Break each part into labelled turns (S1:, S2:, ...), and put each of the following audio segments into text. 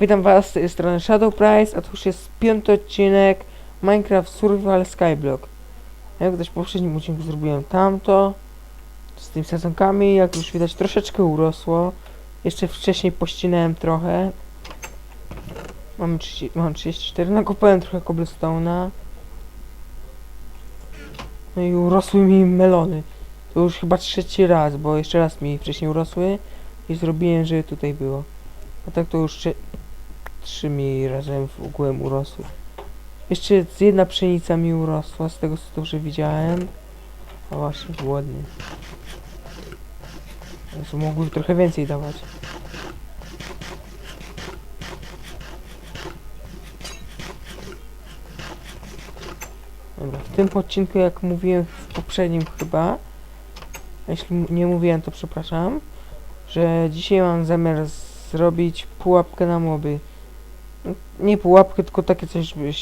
S1: Witam was z tej strony Shadow Price, a to już jest piąty odcinek Minecraft Survival Skyblock. Jak widać w poprzednim odcinku zrobiłem tamto z tymi sadzonkami, jak już widać troszeczkę urosło. Jeszcze wcześniej pościnałem trochę. Mam, 30, mam 34, nakopałem trochę cobblestone'a. No i urosły mi melony. To już chyba trzeci raz, bo jeszcze raz mi wcześniej urosły i zrobiłem, żeby tutaj było. A tak to już trzy mi razem w ogółem urosły. Jeszcze jedna pszenica mi urosła, z tego co dobrze widziałem. A właśnie, głodny. Jezu, mogły trochę więcej dawać. Dobra, w tym odcinku, jak mówiłem w poprzednim chyba, jeśli nie mówiłem, to przepraszam, że dzisiaj mam zamiar zrobić pułapkę na moby. Nie pułapkę, tylko takie coś, żeby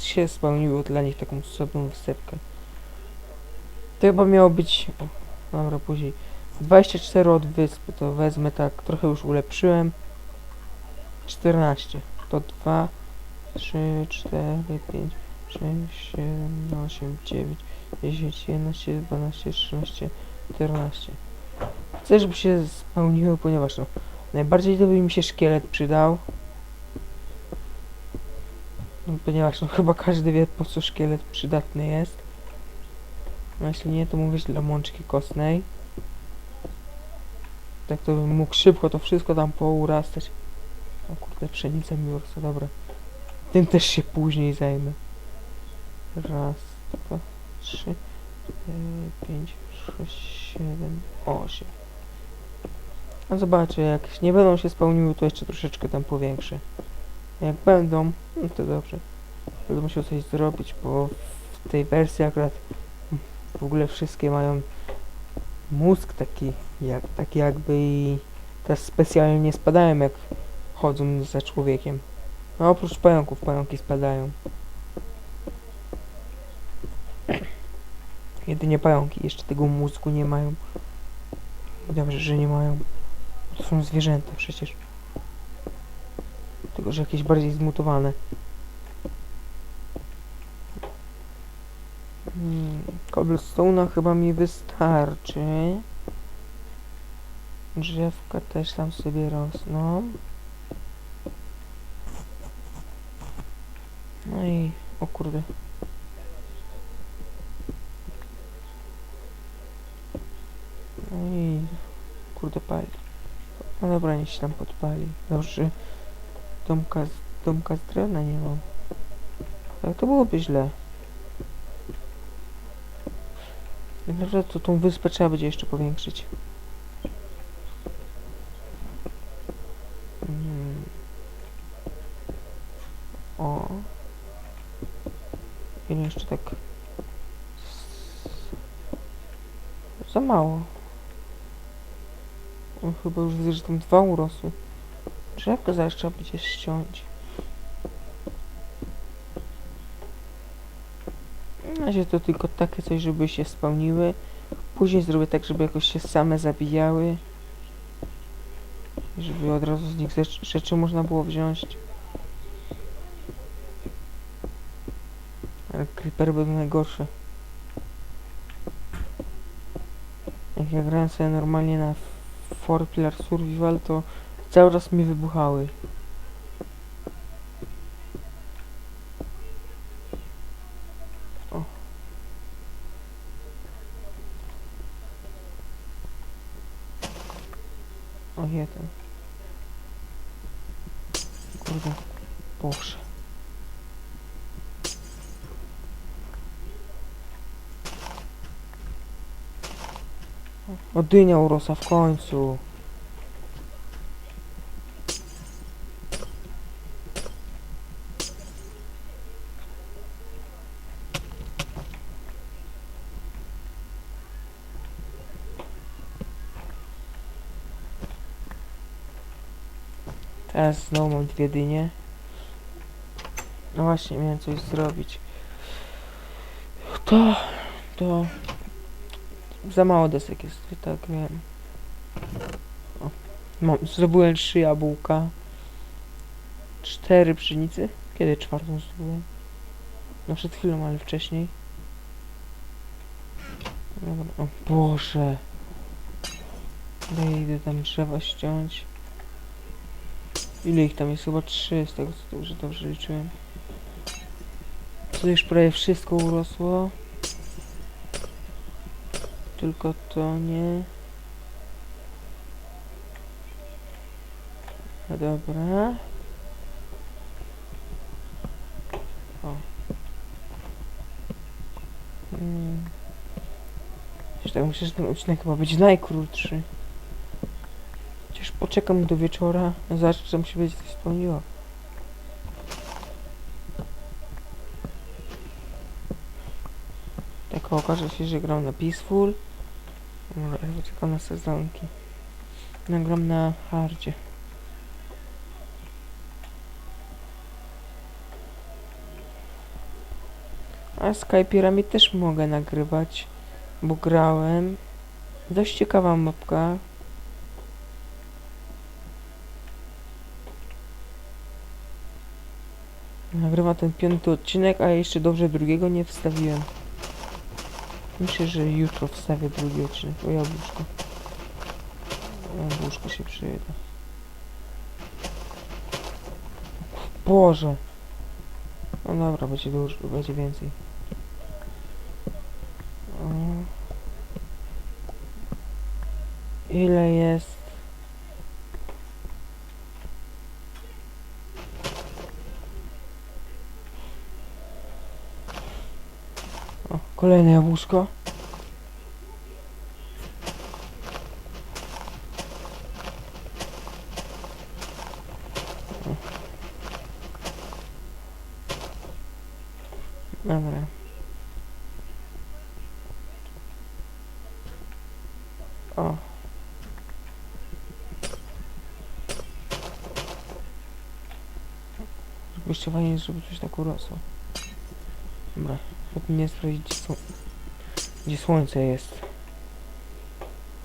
S1: się spełniło dla nich taką osobną występkę. To chyba miało być... Dobra, później. 24 od wyspy, to wezmę tak, trochę już ulepszyłem. 14. To 2, 3, 4, 5, 6, 7, 8, 9, 10, 11, 12, 13, 14. Chcę, żeby się spełniły, ponieważ no, najbardziej to by mi się szkielet przydał. No, ponieważ no, chyba każdy wie po co szkielet przydatny jest. No jeśli nie, to mówisz dla mączki kostnej. Tak to bym mógł szybko to wszystko tam pourastać. O kurde, pszenica mi urosła, dobra. Tym też się później zajmę. Raz, dwa, trzy, cztery, pięć, sześć, siedem, osiem. A zobaczę, jak nie będą się spełniły, to jeszcze troszeczkę tam powiększę. Jak będą, no to dobrze. Będę musiał coś zrobić, bo w tej wersji akurat w ogóle wszystkie mają mózg taki, jak, tak jakby i teraz specjalnie nie spadają jak chodzą za człowiekiem. No oprócz pająków, pająki spadają. Jedynie pająki jeszcze tego mózgu nie mają. Dobrze, że nie mają. To są zwierzęta przecież. Tylko, że jakieś bardziej zmutowane. Hmm, Cobblestone'a chyba mi wystarczy. Drzewka też tam sobie rosną. No i... o kurde. No i... kurde pali. No dobra, niech się tam podpali. Dobrze. Domka z, domka z drewna nie mam. Tak to byłoby źle. Tak naprawdę to tą wyspę trzeba będzie jeszcze powiększyć. Mm. O. Ile jeszcze tak... Za mało. Chyba już widzę, że tam dwa urosły. Drzewko zaraz trzeba będzie ściąć. Na razie to tylko takie coś, żeby się spełniły. Później zrobię tak, żeby jakoś się same zabijały. Żeby od razu z nich rzecz- rzeczy można było wziąć. Ale creepery będą najgorsze. Jak ja grałem sobie normalnie na 4 Pillar Survival, to cały czas mi wybuchały. O. O jeden. Kurde. Boże. O dynia urosła w końcu. Teraz znowu mam dwie dynie. No właśnie, miałem coś zrobić. To... To... Za mało desek jest, tak wiem. O, zrobiłem trzy jabłka. cztery pszenicy. Kiedy czwartą zdobyłem? No przed chwilą, ale wcześniej. Dobra. O Boże. Idę tam drzewa ściąć. Ile ich tam jest? Chyba trzy, z tego co dobrze, dobrze liczyłem. Tu już prawie wszystko urosło. Tylko to nie. No dobra. O. Mm. Już tak myślę, że ten odcinek chyba będzie najkrótszy. Chociaż poczekam do wieczora, czy tam się będzie coś spełniło. Tak okaże się, że gram na Peaceful. Może czekam na sezonki. Nagram na hardzie. A Sky Pyramid też mogę nagrywać, bo grałem. Dość ciekawa mapka. Nagrywa ten piąty odcinek, a jeszcze dobrze drugiego nie wstawiłem. Myślę, że jutro wstawię drugi odcinek. O jabłuszko. Jabłuszko się przyjeda. Boże. No dobra, będzie dużo, będzie więcej. Ile jest? O, kolejne jabłuszko. Dobra. O. Jeszcze fajnie, żeby coś tak urosło. Dobra. Powinien sprawdzić, gdzie, są, gdzie słońce jest.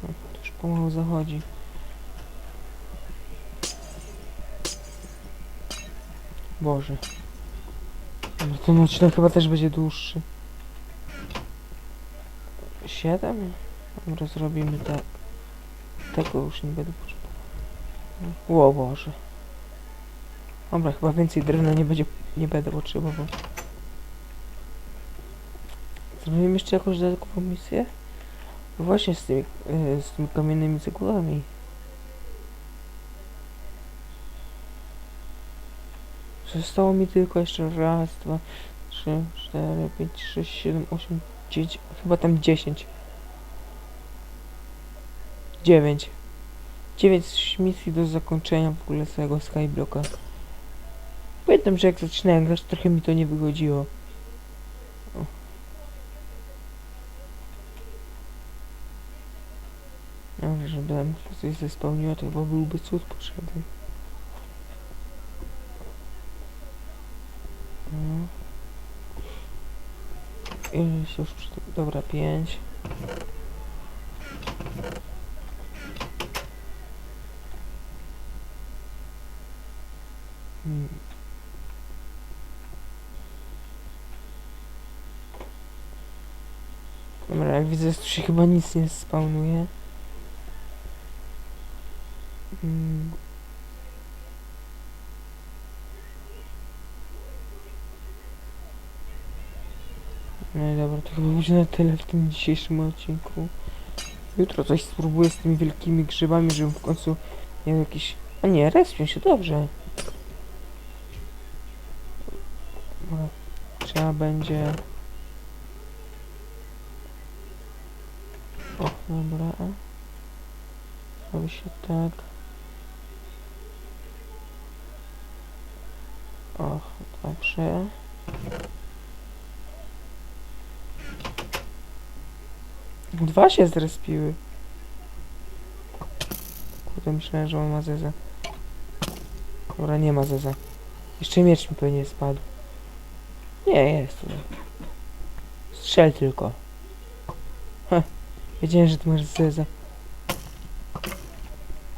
S1: O, to już pomału zachodzi. Boże. Dobra, ten odcinek chyba też będzie dłuższy. Siedem? Dobra, zrobimy tak. Tego już nie będę potrzebował. O Boże. Dobra, chyba więcej drewna nie będzie, nie będę potrzebował. Zrobimy jeszcze jakąś dodatkową misję? No Właśnie z tymi, e, z tymi kamiennymi cegłami. Zostało mi tylko jeszcze raz, dwa, trzy, cztery, pięć, sześć, siedem, osiem, dziewięć, chyba tam dziesięć. Dziewięć. Dziewięć misji do zakończenia w ogóle całego Skyblocka. Pamiętam, że jak zaczynałem grać, trochę mi to nie wychodziło. O. Żeby tam coś zespełniło, to chyba byłby cud potrzebny. No. Ile się już przy... Dobra, pięć. Hmm. Dobra, jak widzę, tu się chyba nic nie spawnuje. Mm. No dobra, to chyba będzie na tyle w tym dzisiejszym odcinku. Jutro coś spróbuję z tymi wielkimi grzybami, żebym w końcu miał jakiś... A nie, respią się dobrze. Trzeba będzie... O, dobra. Robi się tak. Och, dobrze. Dwa się zrespiły. Kurde, myślałem, że on ma zeza. Dobra, nie ma zeza. Jeszcze miecz mi pewnie spadł. Nie, jest. Strzel tylko. Ha, wiedziałem, że ty masz zeza.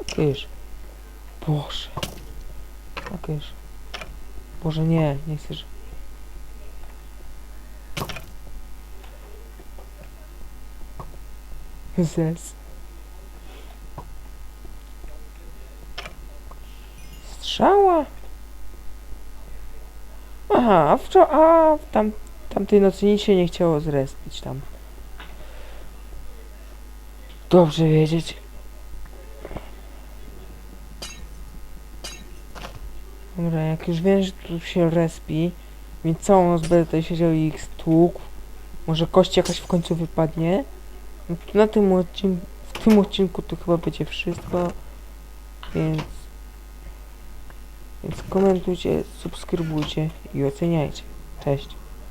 S1: Kysz. Boże. Kysz. Boże nie, nie chcesz. Zes. Strzała? Aha, a, wczo- a tam, tamtej nocy nic się nie chciało zrespić tam. Dobrze wiedzieć. Dobra, jak już wiem, że tu się respi, więc całą noc będę tutaj siedział i ich stłukł. Może kość jakaś w końcu wypadnie. No na tym odcinku, w tym odcinku to chyba będzie wszystko. Więc... Więc komentujcie, subskrybujcie i oceniajcie. Cześć.